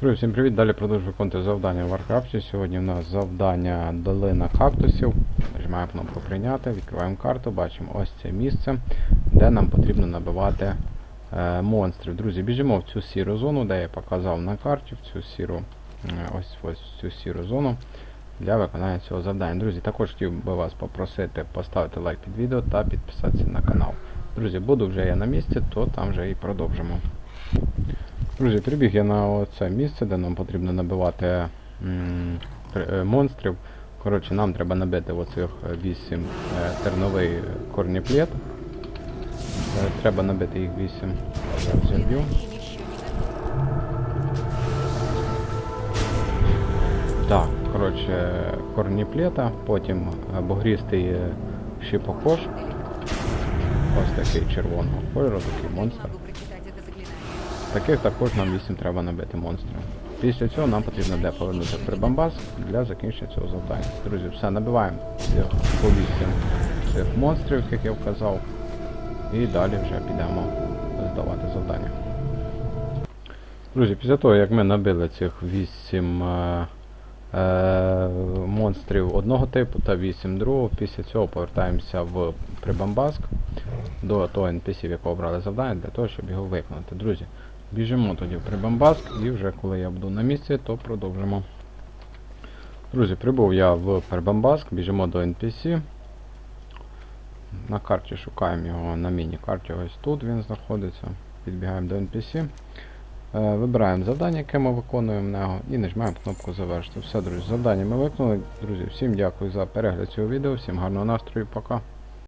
Друзі, всім привіт! Далі продовжую виконувати завдання в Warcraft. Сьогодні у нас завдання Долина кактусів. Нажимаємо кнопку прийняти, відкриваємо карту, бачимо ось це місце, де нам потрібно набивати е, монстрів. Друзі, біжимо в цю сіру зону, де я показав на карті, в цю сіру, е, ось, ось в цю сіру зону для виконання цього завдання. Друзі, також хотів би вас попросити поставити лайк під відео та підписатися на канал. Друзі, буду вже я на місці, то там вже і продовжимо. Друзі, прибіг я на це місце, де нам потрібно набивати е, монстрів. Коротше, нам треба набити оцих 8 е, терновий корніплет. Е, Треба набити їх 8. Зараз я. Так, коротше, корніплета, потім е, бугрістий е, шипохож. Ось такий червоного кольору, такий монстр. Таких також нам 8 треба набити монстрів. Після цього нам потрібно де повернути прибамбас для закінчення цього завдання. Друзі, все, набиваємо по 8 цих монстрів, як я вказав. І далі вже підемо здавати завдання. Друзі, після того, як ми набили цих 8 е, е, монстрів одного типу та 8 другого, після цього повертаємося в Прибамбаск до того NPC, в якого брали завдання, для того, щоб його виконати. Друзі, біжимо тоді в Прибамбаск і вже коли я буду на місці, то продовжимо. Друзі, прибув я в Прибамбаск, біжимо до NPC. На карті шукаємо його на міні-карті, ось тут він знаходиться. Підбігаємо до NPC. Е, Вибираємо завдання, яке ми виконуємо в нього, і нажимаємо кнопку завершити. Все, друзі, завдання ми виконали. Друзі, всім дякую за перегляд цього відео, всім гарного настрою, пока.